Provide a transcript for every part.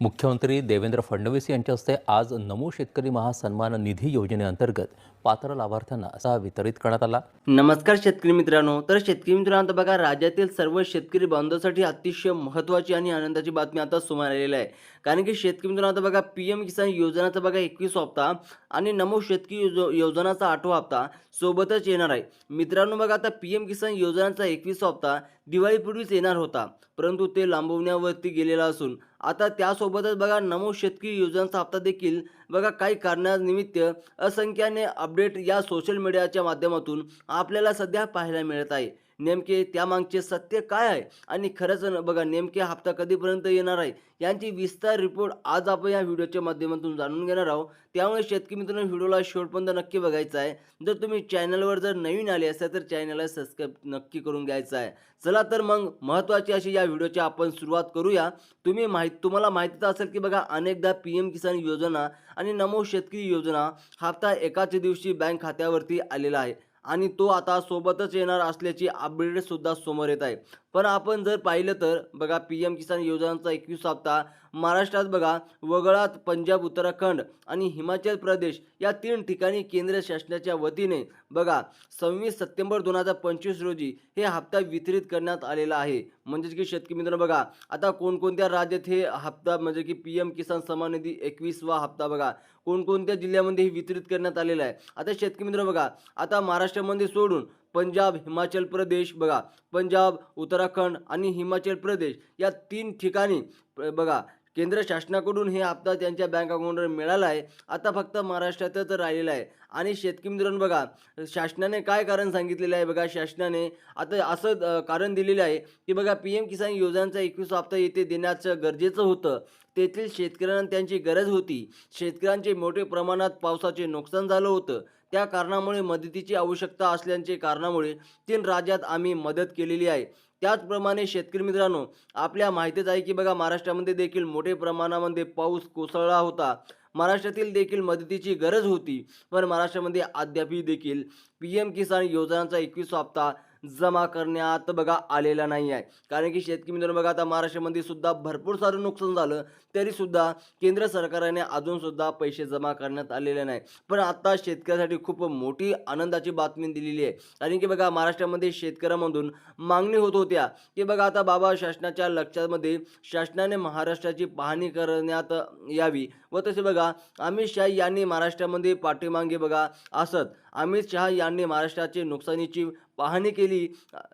मुख्यमंत्री देवेंद्र फडणवीस यांच्या हस्ते आज नमो शेतकरी महासन्मान निधी योजनेअंतर्गत पात्र लाभार्थ्यांना असा वितरित करण्यात आला. नमस्कार शेतकरी मित्रांनो. तर शेतकरी मित्रांनो आता बघा राज्यातील सर्व शेतकरी बांधवांसाठी अतिशय महत्त्वाची आणि आनंदाची बातमी आता समोर आलेली आहे. कारण की शेतकरी मित्रांनो आता बघा पी एम किसान योजनाचा बघा एकवीस हप्ता आणि नमो शेतकरी योज- योजनाचा आठवा हप्ता सोबतच येणार आहे. मित्रांनो बघा आता पी एम किसान योजनाचा एकवीस हप्ता दिवाळीपूर्वीच येणार होता परंतु ते लांबवण्यावरती गेलेला असून आता त्यासोबतच बघा नमो शेतकरी योजनाचा हप्ता देखील बघा काही कारणानिमित्त असंख्याने अपडेट या सोशल मीडियाच्या माध्यमातून आपल्याला सध्या पाहायला मिळत आहे. नेमके त्यामागचे सत्य काय आहे? आणि खरंच बघा नेमके हप्ता कधीपर्यंत येणार आहे? यांची विस्तार रिपोर्ट आज आपण या व्हिडिओच्या माध्यमातून जाणून घेणार आहोत. त्यामुळे शेतकरी मित्रांनो व्हिडिओला शेवटपर्यंत नक्की बघायचा आहे. जर तुम्ही चॅनलवर जर नवीन आले असाल तर चॅनलला सबस्क्राईब नक्की करून घ्यायचं आहे. चला तर मग महत्त्वाची अशी या व्हिडिओची आपण सुरुवात करूया. तुम्ही माहीत तुम्हाला माहितीच असेल की बघा अनेकदा पी एम किसान योजना आणि नमो शेतकरी योजना हप्ता एकाच दिवशी बँक खात्यावरती आलेला आहे. आणि तो आता सोबतच येणार असल्याची अपडेटसुद्धा समोर येत आहे. पण आपण जर पाहिलं तर बघा पी एम किसान योजनांचा एकवीस हप्ता महाराष्ट्रात बघा वगळात पंजाब उत्तराखंड आणि हिमाचल प्रदेश या तीन ठिकाणी केंद्र शासनाच्या वतीने बघा सव्वीस सप्टेंबर दोन हजार पंचवीस रोजी हे हप्ता वितरित करण्यात आलेला आहे. म्हणजेच की शेतकरी मित्रांनो बघा आता कोणकोणत्या राज्यात हे हप्ता म्हणजे की पी एम किसान सन्मान निधी एकवीसवा हप्ता बघा कोणकोणत्या जिल्ह्यामध्ये हे वितरित करण्यात आलेलं आहे? आता शेतकरी मित्र बघा आता महाराष्ट्रामध्ये सोडून पंजाब हिमाचल प्रदेश बघा पंजाब उत्तराखंड आणि हिमाचल प्रदेश या तीन ठिकाणी बघा केंद्र शासनाकडून हे हप्ता त्यांच्या बँक अकाउंटवर मिळाला आहे. आता फक्त महाराष्ट्रातच राहिलेला आहे. आणि शेतकरी मित्रांनो बघा शासनाने काय कारण सांगितलेलं आहे बघा शासनाने आता असं कारण दिलेलं आहे की बघा पी एम किसान योजनांचा एकवीस हप्ता येथे देण्याचं गरजेचं होतं. तेथील शेतकऱ्यांना त्यांची गरज होती. शेतकऱ्यांचे मोठे प्रमाणात पावसाचे नुकसान झालं होतं. त्या कारणामुळे मदतीची आवश्यकता असल्याचे कारणामुळे तीन राज्यात आम्ही मदत केलेली आहे. त्याचप्रमाणे शेतकरी मित्रांनो आपल्या माहितीच आहे की बघा महाराष्ट्रामध्ये देखील मोठे प्रमाणामध्ये पाऊस कोसळला होता. महाराष्ट्रातील देखील मदतीची गरज होती. पण महाराष्ट्रामध्ये अद्यापही देखील पी एम किसान योजनांचा एकवीस हप्ता जमा करण्यात बघा आलेला नाही आहे. कारण की शेतकरी मित्रांनो बघा आता महाराष्ट्रामध्ये सुद्धा भरपूर सारं नुकसान झालं तरीसुद्धा केंद्र सरकारने अजूनसुद्धा पैसे जमा करण्यात आलेले नाही. पण आता शेतकऱ्यासाठी खूप मोठी आनंदाची बातमी दिलेली आहे. कारण की बघा महाराष्ट्रामध्ये शेतकऱ्यांमधून मागणी होत होत्या की बघा आता बाबा शासनाच्या लक्षामध्ये शासनाने महाराष्ट्राची पाहणी करण्यात यावी. व तसे बघा अमित शहा यांनी महाराष्ट्रामध्ये पाठीमागे बघा असत. अमित शहा यांनी महाराष्ट्राचे नुकसानीची पाहणी केली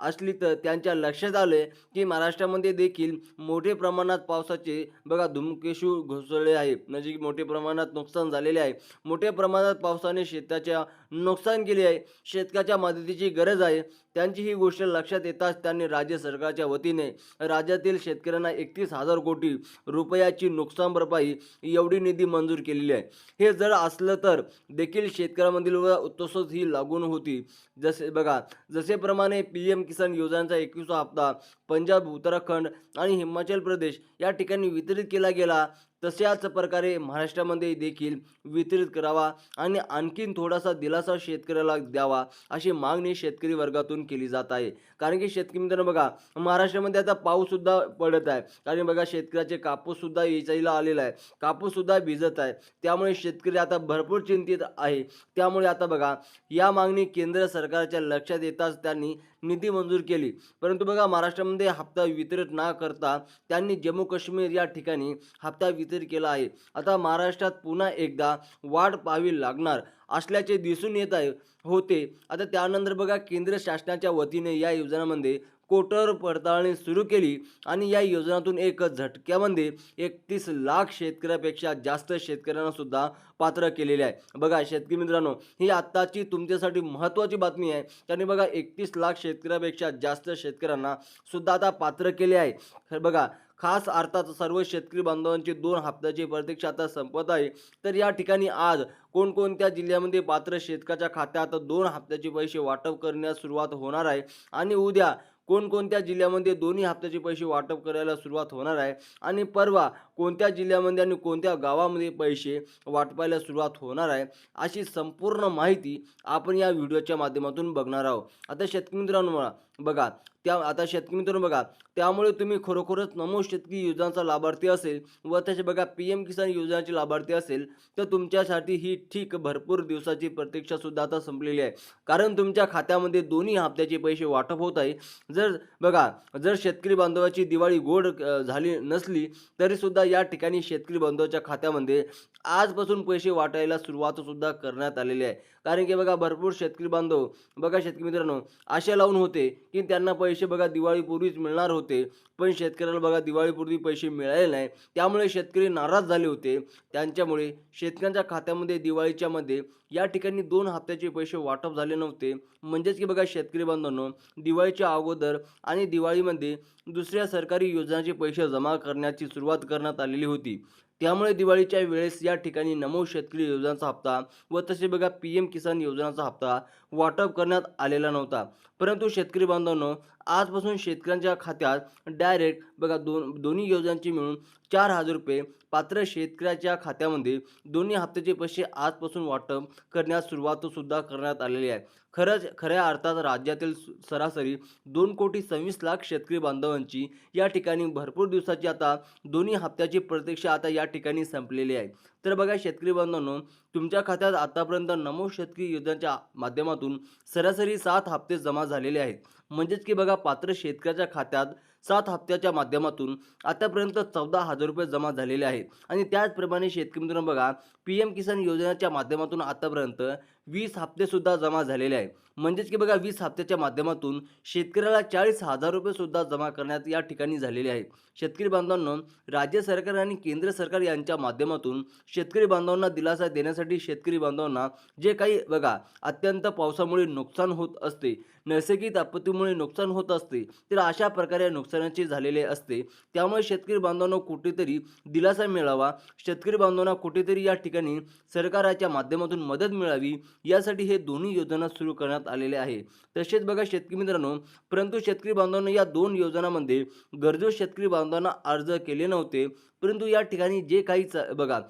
असली तर त्यांच्या लक्षात आले की महाराष्ट्रामध्ये देखील मोठे प्रमाणात पावसाचे बघा धुमकेशू घुसळले आहे. म्हणजे मोठ्या मोठे प्रमाणात नुकसान झालेले आहे. मोठ्या प्रमाणात पावसाने शेताच्या नुकसान केले आहे. शेतकाच्या मदतीची गरज आहे. त्यांची ही गोष्ट लक्षात येताच त्यांनी राज्य सरकारच्या वतीने राज्यातील शेतकऱ्यांना एकतीस हजार कोटी रुपयाची नुकसान भरपाई एवढी निधी मंजूर केलेली आहे. हे जर असलं तर देखील शेतकऱ्यांमधील व तसंच ही लागून होती. जसे बघा जसेप्रमाणे पी एम किसान योजनांचा एकवीसवा हप्ता पंजाब उत्तराखंड आणि हिमाचल प्रदेश या ठिकाणी वितरित केला गेला तशाच प्रकारे महाराष्ट्रामध्ये देखील वितरित करावा आणि आणखीन थोडासा दिलासा शेतकऱ्याला द्यावा अशी मागणी शेतकरी वर्गातून केली जात आहे. कारण की शेतकरी मित्रांनो बघा महाराष्ट्रामध्ये आता पाऊससुद्धा पडत आहे. कारण बघा शेतकऱ्याचे कापूससुद्धा येचाईला आलेला आहे. कापूससुद्धा भिजत आहे. त्यामुळे शेतकरी आता भरपूर चिंतित आहे. त्यामुळे आता बघा या मागणी केंद्र सरकारच्या लक्षात येताच त्यांनी निधी मंजूर केली. परंतु बघा महाराष्ट्रामध्ये हप्ता वितरित न करता त्यांनी जम्मू काश्मीर या ठिकाणी हप्ता वितरित केला आहे. आता महाराष्ट्रात पुन्हा एकदा वाट पाहावी लागणार असल्याचे दिसून येत आहे होते. आता त्यानंतर बघा केंद्र शासनाच्या वतीने या योजनामध्ये कोटर पडताळणी सुरू केली आणि या योजनातून एक झटक्यामध्ये एकतीस लाख शेतकऱ्यापेक्षा जास्त शेतकऱ्यांना सुद्धा पात्र केलेले आहे. बघा शेतकरी मित्रांनो ही आत्ताची तुमच्यासाठी महत्त्वाची बातमी आहे. त्याने बघा एकतीस लाख शेतकऱ्यापेक्षा जास्त शेतकऱ्यांना सुद्धा आता पात्र केले आहे. बघा खास अर्थात सर्व शेतकरी बांधवांची दोन हप्त्याची प्रतीक्षा आता संपत आहे. तर या ठिकाणी आज कोणकोणत्या जिल्ह्यामध्ये पात्र शेतकऱ्याच्या खात्यात दोन हप्त्याचे पैसे वाटप करण्यास सुरुवात होणार आहे? आणि उद्या कोणकोणत्या जिल्ह्यामध्ये दोन्ही हप्त्याचे पैसे वाटप करायला सुरुवात होणार आहे? आणि परवा कोणत्या जिल्ह्यामध्ये आणि कोणत्या गावामध्ये पैसे वाटपायला सुरुवात होणार आहे? अशी संपूर्ण माहिती आपण या व्हिडिओच्या माध्यमातून बघणार आहोत. आता शेतकरी मित्रांनो बघा त्या आता शेतकरी मित्रांनो बघा त्यामुळे तुम्ही खरोखरच नमो शेतकरी योजनाचा लाभार्थी असेल व त्याचे बघा पी एम किसान योजनाचे लाभार्थी असेल तर तुमच्यासाठी ही ठीक भरपूर दिवसाची प्रतीक्षा सुद्धा आता संपलेली आहे. कारण तुमच्या खात्यामध्ये दोन्ही हप्त्याचे पैसे वाटप होत आहे. जर बघा जर शेतकरी बांधवाची दिवाळी गोड झाली नसली तरीसुद्धा या ठिकाणी शेतकरी बांधवाच्या खात्यामध्ये आजपासून पैसे वाटायला सुरुवातसुद्धा करण्यात आलेली आहे. कारण की बघा भरपूर शेतकरी बांधव बघा शेतकरी मित्रांनो आशा लावून होते की त्यांना पैसे बघा दिवाळीपूर्वीच मिळणार होते पण शेतकऱ्याला बघा दिवाळीपूर्वी पैसे मिळाले नाही. त्यामुळे शेतकरी नाराज झाले होते. त्यांच्यामुळे शेतकऱ्यांच्या खात्यामध्ये दिवाळीच्या मध्ये या ठिकाणी दोन हप्त्याचे पैसे वाटप झाले नव्हते. म्हणजेच की बघा शेतकरी बांधवांनो दिवाळीच्या अगोदर आणि दिवाळीमध्ये दुसऱ्या सरकारी योजनांचे पैसे जमा करण्याची सुरुवात करण्यात आलेली होती. त्यामुळे दिवाळीच्या वेळेस या ठिकाणी नमो शेतकरी योजनांचा हप्ता व तसे बघा पी एम किसान योजनाचा हप्ता वाटप करण्यात आलेला नव्हता. परंतु शेतकरी बांधवांनो आजपासून शेतकऱ्यांच्या खात्यात डायरेक्ट बघा दोन दोन्ही योजनांची मिळून चार हजार रुपये पात्र शेतकऱ्याच्या खात्यामध्ये दोन्ही हप्त्याचे पैसे आजपासून वाटप करण्यास सुरुवात सुद्धा करण्यात आलेली आहे. खरंच खऱ्या अर्थात राज्यातील सरासरी दोन कोटी सव्वीस लाख शेतकरी बांधवांची या ठिकाणी भरपूर दिवसाची आता दोन्ही हप्त्याची प्रतीक्षा आता या ठिकाणी संपलेली आहे. तर बघा शेतकरी बांधवांनो तुमच्या खात्यात आतापर्यंत नमो शेतकरी योजनेच्या माध्यमातून सरासरी सात हप्ते जमा झालेले आहेत. म्हणजेच की बघा पात्र शेतकऱ्याच्या खात्यात सात हप्त्याच्या माध्यमातून आतापर्यंत चौदा हजार रुपये जमा झालेले आहेत. आणि त्याचप्रमाणे शेतकरी मित्रांनो बघा पी एम किसान योजनेच्या माध्यमातून आतापर्यंत वीस हप्तेसुद्धा जमा झालेले आहे म्हणजेच की बघा वीस हप्त्याच्या माध्यमातून शेतकऱ्याला चाळीस हजार रुपयेसुद्धा जमा करण्यात या ठिकाणी झालेले आहेत. शेतकरी बांधवांनो राज्य सरकार आणि केंद्र सरकार यांच्या माध्यमातून शेतकरी बांधवांना दिलासा देण्यासाठी शेतकरी बांधवांना जे काही बघा अत्यंत पावसामुळे नुकसान होत असते नैसर्गिक आपत्तीमुळे नुकसान होत असते तर अशा प्रकारे नुकसानाचे झालेले असते. त्यामुळे शेतकरी बांधवांना कुठेतरी दिलासा मिळावा. शेतकरी बांधवांना कुठेतरी या ठिकाणी सरकाराच्या माध्यमातून मदत मिळावी यासाठी हे दोन्ही योजना सुरू करण्यात आलेले आहे. तसेच बघा शेतकरी मित्रांनो परंतु शेतकरी बांधवांना या दोन योजनांमध्ये गरजू शेतकरी बांधवांना अर्ज केले नव्हते. परंतु या ठिकाणी जे काही बघा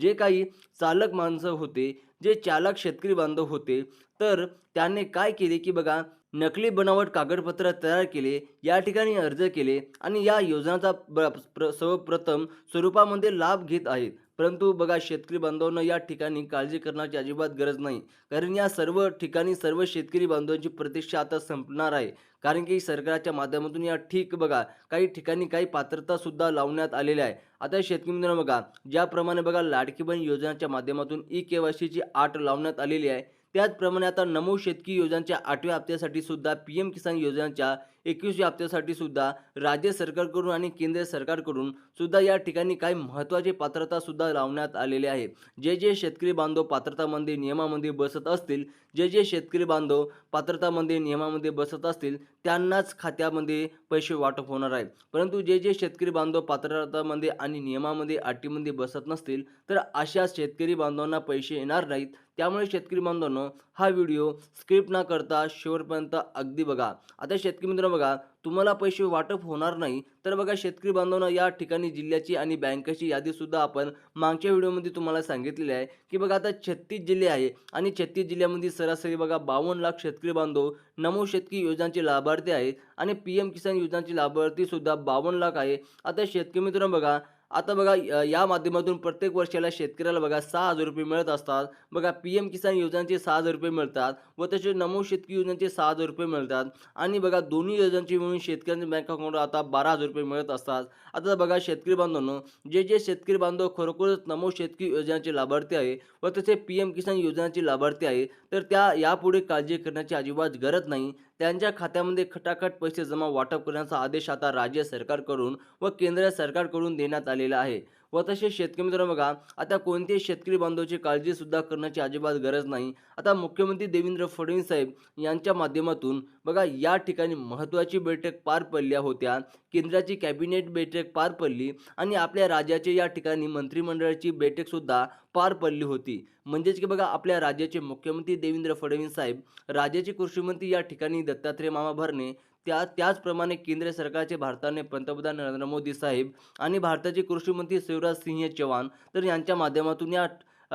जे काही चालक माणसं होते जे चालक शेतकरी बांधव होते तर त्याने काय केले की बघा नकली बनावट कागदपत्र तयार केले या ठिकाणी अर्ज केले आणि या योजनाचा ब- प्र- सर्वप्रथम स्वरूपामध्ये लाभ घेत आहेत. परंतु बघा शेतकरी बांधवांना या ठिकाणी काळजी करण्याची अजिबात गरज नाही. कारण या सर्व ठिकाणी सर्व शेतकरी बांधवांची प्रतीक्षा आता संपणार आहे. कारण की सरकारच्या माध्यमातून या ठीक बघा काही ठिकाणी काही पात्रता सुद्धा लावण्यात आलेल्या आहे. आता शेतकरी मित्रांनो बघा ज्याप्रमाणे बघा लाडकी बहीण योजनेच्या माध्यमातून ई के वाय सीची आट लावण्यात आलेली आहे. त्याचप्रमाणे आता नमो शेतकी योजनांच्या आठव्या हप्त्यासाठी सुद्धा पी एम किसान योजनांच्या एकवीसव्या हप्त्यासाठी सुद्धा राज्य सरकारकडून आणि केंद्र सरकारकडून सुद्धा या ठिकाणी काही महत्त्वाचे पात्रता सुद्धा लावण्यात आलेले आहे. जे जे शेतकरी बांधव पात्रतामध्ये नियमामध्ये बसत असतील जे जे शेतकरी बांधव पात्रतामध्ये नियमामध्ये बसत असतील त्यांनाच खात्यामध्ये पैसे वाटप होणार आहे. परंतु जे जे शेतकरी बांधव पात्रतामध्ये आणि नियमामध्ये अटीमध्ये बसत नसतील तर अशा शेतकरी बांधवांना पैसे येणार नाहीत. त्यामुळे शेतकरी बांधवांनो हा व्हिडिओ स्क्रिप्ट न करता शेवटपर्यंत अगदी बघा. आता शेतकरी मित्रांनो बघा तुम्हाला पैसे वाटप होणार नाही तर बघा शेतकरी बांधवांना या ठिकाणी जिल्ह्याची आणि बँकेची यादीसुद्धा आपण मागच्या व्हिडिओमध्ये तुम्हाला सांगितलेली आहे. की बघा आता छत्तीस जिल्हे आहे आणि छत्तीस जिल्ह्यामध्ये सरासरी बघा बावन्न लाख शेतकरी बांधव नमो शेतकरी योजनांचे लाभार्थी आहेत आणि पी एम किसान योजनांचे लाभार्थीसुद्धा बावन्न लाख आहे. आता शेतकरी मित्रांनो बघा आता बघा या माध्यमातून प्रत्येक वर्षाला शेतकऱ्याला बघा सहा हजार रुपये मिळत असतात. बघा पी एम किसान योजनांचे सहा हजार रुपये मिळतात व तसे नमो शेतकी योजनेचे सहा हजार रुपये मिळतात. आणि बघा दोन्ही योजनांचे मिळून शेतकऱ्यांच्या बँक अकाउंटवर आता बारा हजार रुपये मिळत असतात. आता बघा शेतकरी बांधवांनो जे जे शेतकरी बांधव खरोखरच नमो शेतकी योजनांचे लाभार्थी आहे व तसे पी एम किसान योजनांचे लाभार्थी आहे तर त्या यापुढे काळजी करण्याची अजिबात गरज नाही. त्यांच्या खात्यामध्ये खटाखट पैसे जमा वाटप करण्याचा आदेश आता राज्य सरकारकडून व केंद्र सरकारकडून देण्यात आलेला आहे. व तसेच शेतकरी मित्रांनो बघा आता कोणतेही शेतकरी बांधवाची काळजीसुद्धा करण्याची अजिबात गरज नाही. आता मुख्यमंत्री देवेंद्र फडणवीस साहेब यांच्या माध्यमातून बघा या ठिकाणी महत्त्वाची बैठक पार पडल्या होत्या. केंद्राची कॅबिनेट बैठक पार पडली आणि आपल्या राज्याचे या ठिकाणी मंत्रिमंडळाची बैठकसुद्धा पार पडली होती. म्हणजेच की बघा आपल्या राज्याचे मुख्यमंत्री देवेंद्र फडणवीस साहेब राज्याचे कृषीमंत्री या ठिकाणी दत्तात्रय मामा भरणे त्या त्याचप्रमाणे केंद्र सरकारचे भारताने पंतप्रधान नरेंद्र मोदी साहेब आणि भारताचे कृषीमंत्री शिवराज सिंह चौहान तर यांच्या माध्यमातून या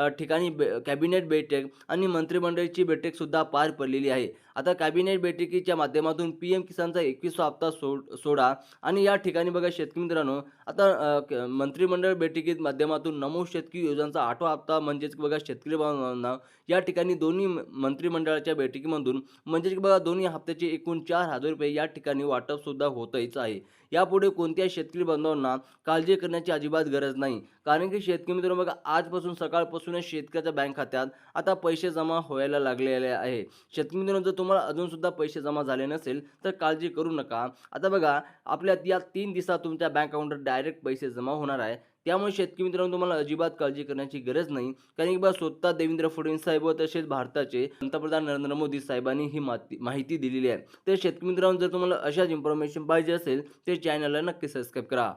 ठिकाणी बे- कॅबिनेट बैठक आणि मंत्रिमंडळाची बैठकसुद्धा पार पडलेली आहे. आता कॅबिनेट बैठकीच्या माध्यमातून पी एम किसानचा एकवीसवा हप्ता सोड सोडा. आणि या ठिकाणी बघा शेतकरी मित्रांनो आता क- मंत्रिमंडळ बैठकीत माध्यमातून नमो शेतकरी योजनाचा आठवा हप्ता म्हणजेच बघा शेतकरी बांधवांना या ठिकाणी दोन्ही मंत्रिमंडळाच्या बैठकीमधून म्हणजेच बघा दोन्ही हप्त्याचे एकूण चार हजार रुपये या ठिकाणी वाटपसुद्धा होतच आहे. यापुढे कोणत्याही शेतकरी बांधवांना काळजी करण्याची अजिबात गरज नाही. कारण की शेतकरी मित्रांनो बघा आजपासून सकाळपासूनच शेतकऱ्याच्या बँक खात्यात आता पैसे जमा व्हायला लागलेले आहे. शेतकरी मित्रांनो जर तुम्हाला अजूनसुद्धा पैसे जमा झाले नसेल तर काळजी करू नका. आता बघा आपल्या या तीन दिवसात तुमच्या बँक अकाउंटवर डायरेक्ट पैसे जमा होणार आहे. त्यामुळे शेतकरी मित्रांनो तुम्हाला अजिबात काळजी करण्याची गरज नाही. कारण की बघा स्वतः देवेंद्र फडणवीस साहेब व तसेच भारताचे पंतप्रधान नरेंद्र मोदी साहेबांनी ही माती माहिती दिलेली आहे. तर शेतकरी मित्रांनो जर तुम्हाला अशाच इन्फॉर्मेशन पाहिजे असेल तर चॅनलला नक्की सबस्क्राईब करा.